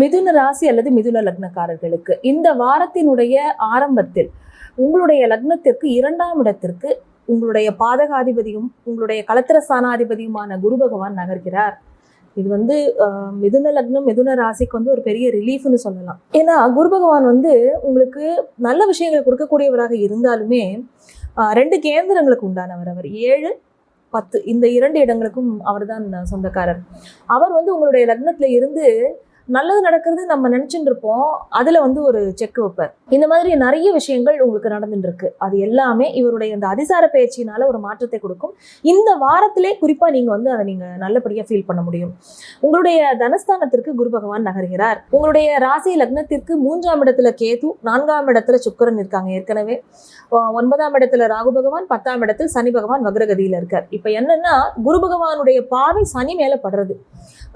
மிதுன ராசி அல்லது மிதுன லக்னக்காரர்களுக்கு இந்த வாரத்தினுடைய ஆரம்பத்தில் உங்களுடைய லக்னத்திற்கு இரண்டாம் இடத்திற்கு உங்களுடைய பாதகாதிபதியும் உங்களுடைய கலத்திர ஸ்தானாதிபதியுமான குரு பகவான் நகர்கிறார். இது வந்து மிதுன லக்னம் மிதுன ராசிக்கு வந்து ஒரு பெரிய ரிலீஃப்னு சொல்லலாம். ஏன்னா குரு பகவான் வந்து உங்களுக்கு நல்ல விஷயங்கள் கொடுக்கக்கூடியவராக இருந்தாலுமே ரெண்டு கேந்திரங்களுக்கு உண்டானவர் அவர். ஏழு பத்து இந்த இரண்டு இடங்களுக்கும் அவர்தான் சொந்தக்காரர். அவர் வந்து உங்களுடைய லக்னத்தில் இருந்து நல்லது நடக்கிறது நம்ம நினச்சிட்டு இருப்போம் அதில் வந்து ஒரு செக் வைப்பார். இந்த மாதிரி நிறைய விஷயங்கள் உங்களுக்கு நடந்துட்டு இருக்கு அது எல்லாமே இவருடைய இந்த அதிசார பயிற்சியினால ஒரு மாற்றத்தை கொடுக்கும். இந்த வாரத்திலே குறிப்பாக நீங்கள் வந்து அதை நீங்கள் நல்லபடியாக ஃபீல் பண்ண முடியும். உங்களுடைய தனஸ்தானத்திற்கு குரு பகவான் நகர்கிறார். உங்களுடைய ராசி லக்னத்திற்கு மூன்றாம் இடத்துல கேது நான்காம் இடத்துல சுக்கிரன் இருக்காங்க ஏற்கனவே. ஒன்பதாம் இடத்துல ராகு பகவான் பத்தாம் இடத்தில் சனி பகவான் வக்ரகதியில் இருக்கார். இப்போ என்னன்னா குரு பகவானுடைய பார்வை சனி மேலே படுறது.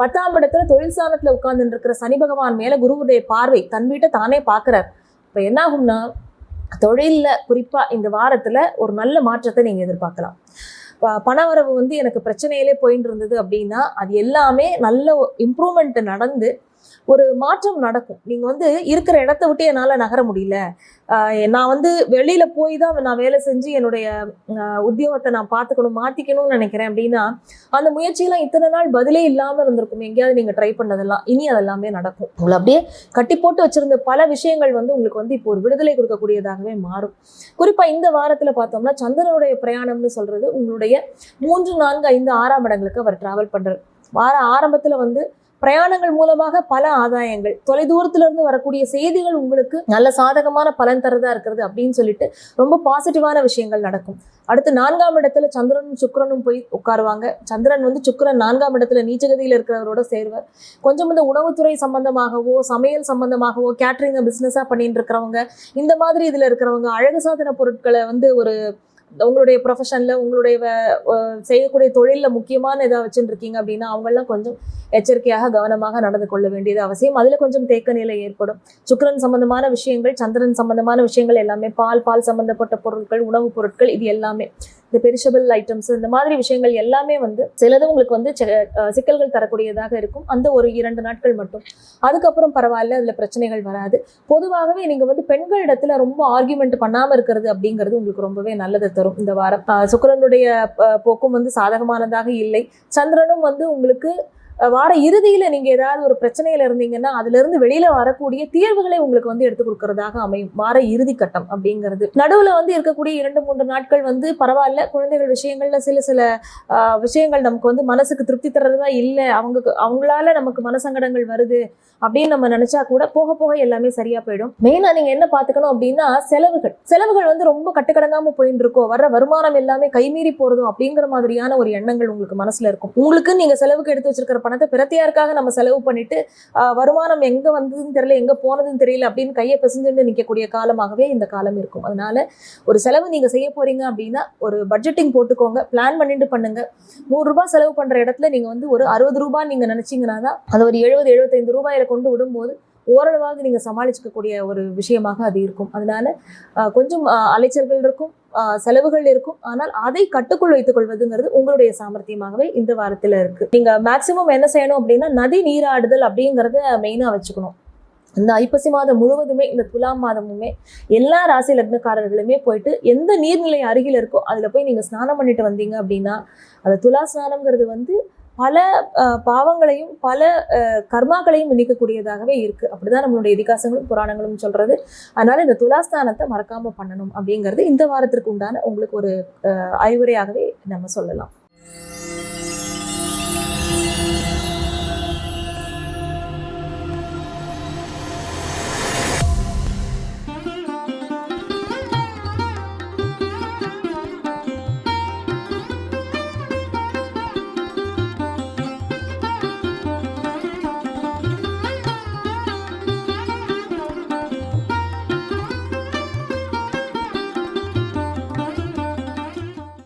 பத்தாம் இடத்துல தொழில் ஸ்தானத்தில் உட்கார்ந்துட்டு இருக்கிற சனி பகவான் மேல குருவுடைய பார்வை தன் வீட்டை தானே பார்க்குறார். இப்ப என்ன ஆகும்னா தொழில்ல குறிப்பா இந்த வாரத்துல ஒரு நல்ல மாற்றத்தை நீங்க எதிர்பார்க்கலாம். பணவரவு வந்து எனக்கு பிரச்சனையிலே போயின்னு இருந்தது அப்படின்னா அது எல்லாமே நல்ல இம்ப்ரூவ்மெண்ட் நடந்து ஒரு மாற்றம் நடக்கும். நீங்கள் வந்து இருக்கிற இடத்த விட்டு என்னால் நகர முடியல. நான் வந்து வெளியில் போய் தான் நான் வேலை செஞ்சு என்னுடைய உத்தியோகத்தை நான் பார்த்துக்கணும் மாத்திக்கணும்னு நினைக்கிறேன் அப்படின்னா அந்த முயற்சியெல்லாம் இத்தனை நாள் பதிலே இல்லாமல் இருந்திருக்கும். எங்கேயாவது நீங்கள் ட்ரை பண்ணதெல்லாம் இனி அதெல்லாமே நடக்கும். உங்களை அப்படியே கட்டி போட்டு வச்சிருந்த பல விஷயங்கள் வந்து உங்களுக்கு வந்து இப்போ ஒரு விடுதலை கொடுக்கக்கூடியதாகவே மாறும். குறிப்பாக இந்த வாரத்தில் பார்த்தோம்னா சந்திரனுடைய பிரயாணம்னு சொல்கிறது உங்களுடைய மூன்று நான்கு ஐந்து ஆறாம் இடங்களுக்கு அவர் ட்ராவல் பண்ணுறார் வார ஆரம்பத்தில் வந்து பிரயாணங்கள் மூலமாக பல ஆதாயங்கள். தொலைதூரத்திலிருந்து வரக்கூடிய செய்திகள் உங்களுக்கு நல்ல சாதகமான பலன் தரதா இருக்கிறது அப்படின்னு சொல்லிட்டு ரொம்ப பாசிட்டிவான விஷயங்கள் நடக்கும். அடுத்து நான்காம் இடத்துல சந்திரனும் சுக்கரனும் போய் உட்காருவாங்க. சந்திரன் வந்து சுக்கிரன் நான்காம் இடத்துல நீச்சகதியில் இருக்கிறவரோட சேர்வர். கொஞ்சம் இந்த உணவுத்துறை சம்பந்தமாகவோ சமையல் சம்பந்தமாகவோ கேட்டரிங் பிஸ்னஸாக பண்ணிட்டு இருக்கிறவங்க இந்த மாதிரி இதில் இருக்கிறவங்க அழகு சாதன பொருட்களை வந்து ஒரு உங்களுடைய ப்ரொஃபஷனில் உங்களுடைய செய்யக்கூடிய தொழிலில் முக்கியமான இதாக வச்சுருக்கீங்க அப்படின்னா அவங்கெல்லாம் கொஞ்சம் எச்சரிக்கையாக கவனமாக நடந்து கொள்ள வேண்டியது அவசியம். அதில் கொஞ்சம் தேக்க நிலை ஏற்படும். சுக்கிரன் சம்பந்தமான விஷயங்கள் சந்திரன் சம்பந்தமான விஷயங்கள் எல்லாமே பால் பால் சம்பந்தப்பட்ட பொருட்கள் உணவுப் பொருட்கள் இது எல்லாமே இந்த பெரிஷபிள் ஐட்டம்ஸ் இந்த மாதிரி விஷயங்கள் எல்லாமே வந்து சிலது உங்களுக்கு வந்து செ- சிக்கல்கள் தரக்கூடியதாக இருக்கும். அந்த ஒரு இரண்டு நாட்கள் மட்டும். அதுக்கப்புறம் பரவாயில்ல அதில் பிரச்சனைகள் வராது. பொதுவாகவே நீங்கள் வந்து பெண்களிடத்துல ரொம்ப ஆர்கியூமெண்ட் பண்ணாமல் இருக்கிறது அப்படிங்கிறது உங்களுக்கு ரொம்பவே நல்லது தரும். இந்த வாரம். சுக்கரனுடைய போக்கும் வந்து சாதகமானதாக இல்லை. சந்திரனும் வந்து உங்களுக்கு வார இறுதியில நீங்க ஏதாவது ஒரு பிரச்சனையில இருந்தீங்கன்னா அதுல இருந்து வெளியில வரக்கூடிய தீர்வுகளை உங்களுக்கு வந்து எடுத்து கொடுக்கறதாக அமையும். வார இறுதி கட்டம் அப்படிங்கிறது. நடுவுல வந்து இருக்கக்கூடிய இரண்டு மூன்று நாட்கள் வந்து பரவாயில்ல. குழந்தைகள் விஷயங்கள்ல சில சில விஷயங்கள் நமக்கு வந்து மனசுக்கு திருப்தி தர்றதா இல்லை. அவங்க அவங்களால நமக்கு மனசங்கடங்கள் வருது அப்படின்னு நம்ம நினைச்சா கூட போக போக எல்லாமே சரியா போயிடும். மெயினா நீங்க என்ன பாத்துக்கணும் அப்படின்னா செலவுகள். செலவுகள் வந்து ரொம்ப கட்டுக்கடங்காம போயிட்டு இருக்கோ வர்ற வருமானம் எல்லாமே கைமீறி போறதும் அப்படிங்கிற மாதிரியான ஒரு எண்ணங்கள் உங்களுக்கு மனசுல இருக்கும். உங்களுக்கு நீங்க செலவுக்கு எடுத்து வச்சிருக்கிற பணத்தை பிரத்தியாருக்காக நம்ம செலவு பண்ணிட்டு வருமானம் எங்க வந்ததுன்னு தெரியல எங்க போனதுன்னு தெரியல அப்படின்னு கையை பிசைஞ்சுட்டு நிற்கக்கூடிய காலமாகவே இந்த காலம் இருக்கும். அதனால ஒரு செலவு நீங்க செய்ய போறீங்க அப்படின்னா ஒரு பட்ஜெட்டிங் போட்டுக்கோங்க பிளான் பண்ணிட்டு பண்ணுங்க. நூறு ரூபாய் செலவு பண்ற இடத்துல நீங்க வந்து ஒரு அறுபது ரூபாய் நீங்க நினைச்சீங்கன்னா தான் அது ஒரு எழுபது எழுபத்தைந்து ரூபாயில கொண்டு விடும்போது ஓரளவாக நீங்க சமாளிச்சுக்கக்கூடிய ஒரு விஷயமாக அது இருக்கும். அதனால கொஞ்சம் அலைச்சல்கள் இருக்கும். செலவுகள் இருக்கும். ஆனால் அதை கட்டுக்குள் வைத்துக் கொள்வதுங்கிறது உங்களுடைய சாமர்த்தியமாகவே இந்த வாரத்தில் இருக்கு. நீங்க மேக்சிமம் என்ன செய்யணும் அப்படின்னா நதி நீராடுதல் அப்படிங்கறத மெயினா வச்சுக்கணும். இந்த ஐப்பசி மாதம் முழுவதுமே இந்த துலாம் மாதமுமே எல்லா ராசி லக்னக்காரர்களுமே போயிட்டு எந்த நீர்நிலை அருகில் இருக்கோ அதில் போய் நீங்கள் ஸ்நானம் பண்ணிட்டு வந்தீங்க அப்படின்னா அந்த துலா ஸ்நானம்ங்கிறது வந்து பல பாவங்களையும் பல கர்மாக்களையும் நீக்கக்கூடியதாகவே இருக்குது அப்படிதான் நம்மளுடைய இதிகாசங்களும் புராணங்களும் சொல்றது. அதனால இந்த துலாஸ்தானத்தை மறக்காமல் பண்ணணும் அப்படிங்கிறது இந்த வாரத்திற்கு உண்டான உங்களுக்கு ஒரு அறிவுரையாகவே நம்ம சொல்லலாம்.